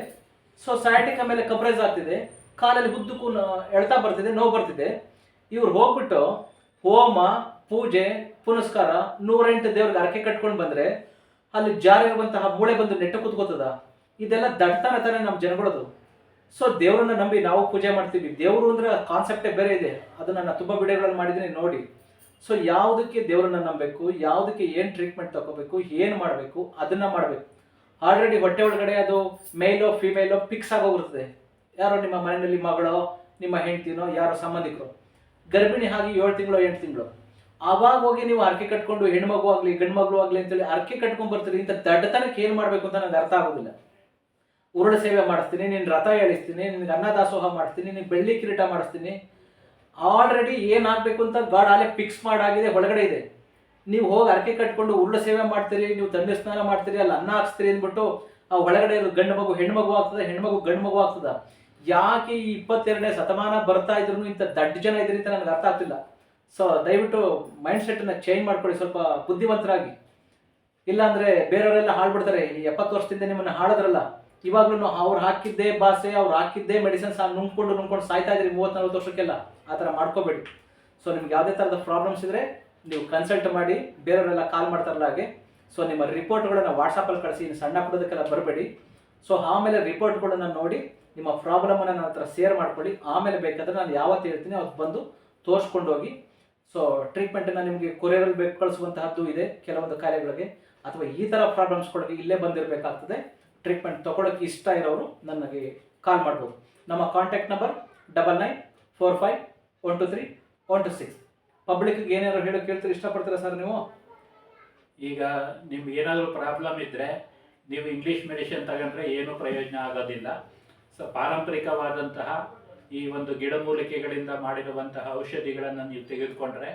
ಸೊ ಸಯಾಟಿಕ ಮೇಲೆ ಕಬ್ರೇಜ್ ಆಗ್ತಿದೆ, ಕಾಲಲ್ಲಿ ಉದ್ದಕ್ಕೂ ಎಳ್ತಾ ಬರ್ತಿದೆ, ನೋವು ಬರ್ತಿದೆ. ಇವ್ರು ಹೋಗ್ಬಿಟ್ಟು ಹೋಮ, ಪೂಜೆ, ಪುನಸ್ಕಾರ, ನೂರೆಂಟು ದೇವ್ರಿಗೆ ಅರಕೆ ಕಟ್ಕೊಂಡು ಬಂದ್ರೆ, ಅಲ್ಲಿ ಜಾರಿರುವಂತಹ ಮೂಳೆ ಬಂದು ನೆಟ್ಟು ಕುತ್ಕೋತದ. ಇದೆಲ್ಲ ದಡ್ತಾನೆ ತಾನೆ ನಮ್ಮ ಜನಗಳದು. ಸೊ ದೇವರನ್ನ ನಂಬಿ ನಾವು ಪೂಜೆ ಮಾಡ್ತೀವಿ. ದೇವರು ಅಂದ್ರೆ ಕಾನ್ಸೆಪ್ಟೇ ಬೇರೆ ಇದೆ. ಅದನ್ನ ನಾನು ತುಂಬಾ ವಿಡಿಯೋಗಳಲ್ಲಿ ಮಾಡಿದ್ದೀನಿ, ನೋಡಿ. ಸೊ ಯಾವುದಕ್ಕೆ ದೇವರನ್ನ ನಂಬಬೇಕು? ಯಾವುದಕ್ಕೆ ಏನು ಟ್ರೀಟ್ಮೆಂಟ್ ತಗೋಬೇಕು? ಏನು ಮಾಡಬೇಕು? ಅದನ್ನ ಮಾಡಬೇಕು. ಆಲ್ರೆಡಿ ಹೊಟ್ಟೆ ಒಳಗಡೆ ಅದು ಮೇಲೋ ಫಿಮೇಲೋ ಫಿಕ್ಸ್ ಆಗೋಗಿರ್ತದೆ ಯಾರೋ ನಿಮ್ಮ ಮನೆಯಲ್ಲಿ ಮಗಳೋ, ನಿಮ್ಮ ಹೆಂಡ್ತಿನೋ, ಯಾರೋ ಸಂಬಂಧಿಕರು. ಗರ್ಭಿಣಿ ಆಗಿ ಏಳು ತಿಂಗಳು, ಎಂಟು ತಿಂಗಳು. ಆವಾಗ ಹೋಗಿ ನೀವು ಅರ್ಕೆ ಕಟ್ಕೊಂಡು ಹೆಣ್ಮಗು ಆಗಲಿ ಗಂಡು ಮಗಳು ಆಗಲಿ ಅಂತೇಳಿ ಅರ್ಕೆ ಕಟ್ಕೊಂಡು ಬರ್ತೀರಿ ಇಂಥ ದಡ್ಡತನಕ್ಕೆ ಏನು ಮಾಡಬೇಕು ಅಂತ ನನಗೆ ಅರ್ಥ ಆಗೋದಿಲ್ಲ. ಉರುಳು ಸೇವೆ ಮಾಡಿಸ್ತೀನಿ ನಿನ್ನ ರಥ ಎಳಿಸ್ತೀನಿ, ನಿನ್ಗೆ ಅನ್ನದಾಸೋಹ ಮಾಡಿಸ್ತೀನಿ ನಿನ್ನ ಬೆಳ್ಳಿ ಕಿರೀಟ ಮಾಡಿಸ್ತೀನಿ. ಆಲ್ರೆಡಿ ಏನಾಗಬೇಕು ಅಂತ ಗಾಡ್ ಅಲ್ಲೇ ಫಿಕ್ಸ್ ಮಾಡಾಗಿದೆ, ಒಳಗಡೆ ಇದೆ. ನೀವು ಹೋಗಿ ಅರಕೆ ಕಟ್ಕೊಂಡು ಉರುಳ ಸೇವೆ ಮಾಡ್ತೀರಿ, ನೀವು ತಂದೆ ಸ್ನಾನ ಮಾಡ್ತೀರಿ, ಅಲ್ಲಿ ಅನ್ನ ಹಾಕ್ಸ್ತೀರಿ ಅಂದ್ಬಿಟ್ಟು ಆ ಒಳಗಡೆ ಇರೋ ಗಂಡು ಮಗು, ಹೆಣ್ಣು ಮಗು ಆಗ್ತದೆ, ಹೆಣ್ಣು ಮಗು ಗಂಡು ಮಗು ಆಗ್ತದ. ಯಾಕೆ ಈ ಇಪ್ಪತ್ತೆರಡನೇ ಶತಮಾನ ಬರ್ತಾ ಇದ್ರು ಇಂಥ ದಡ್ಡ ಜನ ಇದ್ರಿ ಅಂತ ನನಗೆ ಅರ್ಥ ಆಗ್ತಿಲ್ಲ. ಸೊ ದಯವಿಟ್ಟು ಮೈಂಡ್ ಸೆಟ್ಟನ್ನು ಚೇಂಜ್ ಮಾಡ್ಕೊಳ್ಳಿ, ಸ್ವಲ್ಪ ಬುದ್ಧಿವಂತರಾಗಿ. ಇಲ್ಲಾಂದ್ರೆ ಬೇರೆಯವರೆಲ್ಲ ಹಾಳ್ಬಿಡ್ತಾರೆ. ಈ ಎಪ್ಪತ್ತು ವರ್ಷದಿಂದ ನಿಮ್ಮನ್ನ ಹಾಳದ್ರಲ್ಲ. ಇವಾಗ್ಲೂ ಅವ್ರು ಹಾಕಿದ್ದೇ ಭಾಷೆ, ಅವ್ರು ಹಾಕಿದ್ದೇ ಮೆಡಿಸಿನ್ಸ್ ನುಂಗ್ಕೊಂಡು ನುಂಗ್ಕೊಂಡು ಸಾಯ್ತಾ ಇದ್ರಿ ಮೂವತ್ತು ನಲ್ವತ್ತು ವರ್ಷಕ್ಕೆಲ್ಲ, ಆ ಥರ ಮಾಡ್ಕೋಬೇಡಿ. ಸೊ ನಿಮ್ಗೆ ಯಾವುದೇ ಥರದ ಪ್ರಾಬ್ಲಮ್ಸ್ ಇದ್ರೆ ನೀವು ಕನ್ಸಲ್ಟ್ ಮಾಡಿ, ಬೇರೆಯವರೆಲ್ಲ ಕಾಲ್ ಮಾಡ್ತಾರಲ್ಲ ಹಾಗೆ. ಸೊ ನಿಮ್ಮ ರಿಪೋರ್ಟ್ಗಳನ್ನು ವಾಟ್ಸಪ್ಪಲ್ಲಿ ಕಳಿಸಿ ಸಣ್ಣ ಪುಟ್ಟದಕ್ಕೆಲ್ಲ ಬರಬೇಡಿ. ಸೊ ಆಮೇಲೆ ರಿಪೋರ್ಟ್ಗಳನ್ನು ನೋಡಿ, ನಿಮ್ಮ ಪ್ರಾಬ್ಲಮನ್ನು ನನ್ನ ಹತ್ರ ಶೇರ್ ಮಾಡ್ಕೊಳ್ಳಿ. ಆಮೇಲೆ ಬೇಕಾದರೆ ನಾನು ಯಾವತ್ತು ಹೇಳ್ತೀನಿ ಅವತ್ತು ಬಂದು ತೋರಿಸ್ಕೊಂಡು ಹೋಗಿ ಸೊ ಟ್ರೀಟ್ಮೆಂಟನ್ನು ನಿಮಗೆ ಕೊರಿಯರಲ್ಲಿ ಬೇಕು, ಕಳಿಸುವಂತಹದ್ದು ಇದೆ ಕೆಲವೊಂದು ಕಾರ್ಯಗಳಿಗೆ. ಅಥವಾ ಈ ಥರ ಪ್ರಾಬ್ಲಮ್ಸ್ಗಳಿಗೆ ಇಲ್ಲೇ ಬಂದಿರಬೇಕಾಗ್ತದೆ. ಟ್ರೀಟ್ಮೆಂಟ್ ತೊಗೊಳಕ್ಕೆ ಇಷ್ಟ ಇರೋರು ನನಗೆ ಕಾಲ್ ಮಾಡ್ಬೋದು. ನಮ್ಮ contact number double nine four five one two three one two six ಪಬ್ಲಿಕ್ಗೆ ಏನಾದ್ರು ಹೇಳೋಕೆ ಕೇಳ್ತೀರಿ, ಇಷ್ಟಪಡ್ತೀರಾ ಸರ್ ನೀವು? ಈಗ ನಿಮ್ಗೆ ಏನಾದರೂ ಪ್ರಾಬ್ಲಮ್ ಇದ್ದರೆ ನೀವು ಇಂಗ್ಲೀಷ್ ಮೆಡಿಸಿನ್ ತಗೊಂಡ್ರೆ ಏನೂ ಪ್ರಯೋಜನ ಆಗೋದಿಲ್ಲ. ಸೊ ಪಾರಂಪರಿಕವಾದಂತಹ ಈ ಒಂದು ಗಿಡಮೂಲಿಕೆಗಳಿಂದ ಮಾಡಿರುವಂತಹ ಔಷಧಿಗಳನ್ನು ನೀವು ತೆಗೆದುಕೊಂಡ್ರೆ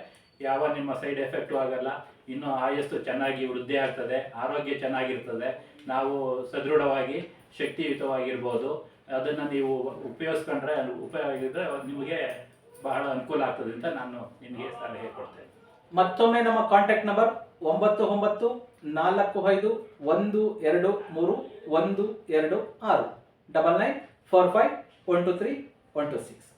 ಯಾವ ನಿಮ್ಮ ಸೈಡ್ ಎಫೆಕ್ಟು ಆಗಲ್ಲ. ಇನ್ನು ಆಯಸ್ಸು ಚೆನ್ನಾಗಿ ವೃದ್ಧಿ ಆಗ್ತದೆ, ಆರೋಗ್ಯ ಚೆನ್ನಾಗಿರ್ತದೆ. ನಾವು ಸದೃಢವಾಗಿ, ಶಕ್ತಿಯುತವಾಗಿರ್ಬೋದು. ಅದನ್ನು ನೀವು ಉಪಯೋಗಿಸ್ಕೊಂಡ್ರೆ, ಅದು ಉಪಯೋಗ ನಿಮಗೆ ಬಹಳ ಅನುಕೂಲ ಆಗ್ತದೆ ಅಂತ ನಾನು ನಿಮಗೆ ಸಲಹೆ ಕೊಡ್ತೇನೆ. ಮತ್ತೊಮ್ಮೆ ನಮ್ಮ ಕಾಂಟ್ಯಾಕ್ಟ್ ನಂಬರ್ ಒಂಬತ್ತು ಒಂಬತ್ತು ನಾಲ್ಕು ಐದು ಒಂದು ಎರಡು ಮೂರು ಒಂದು ಎರಡು ಆರು. Double nine four five one two three one two six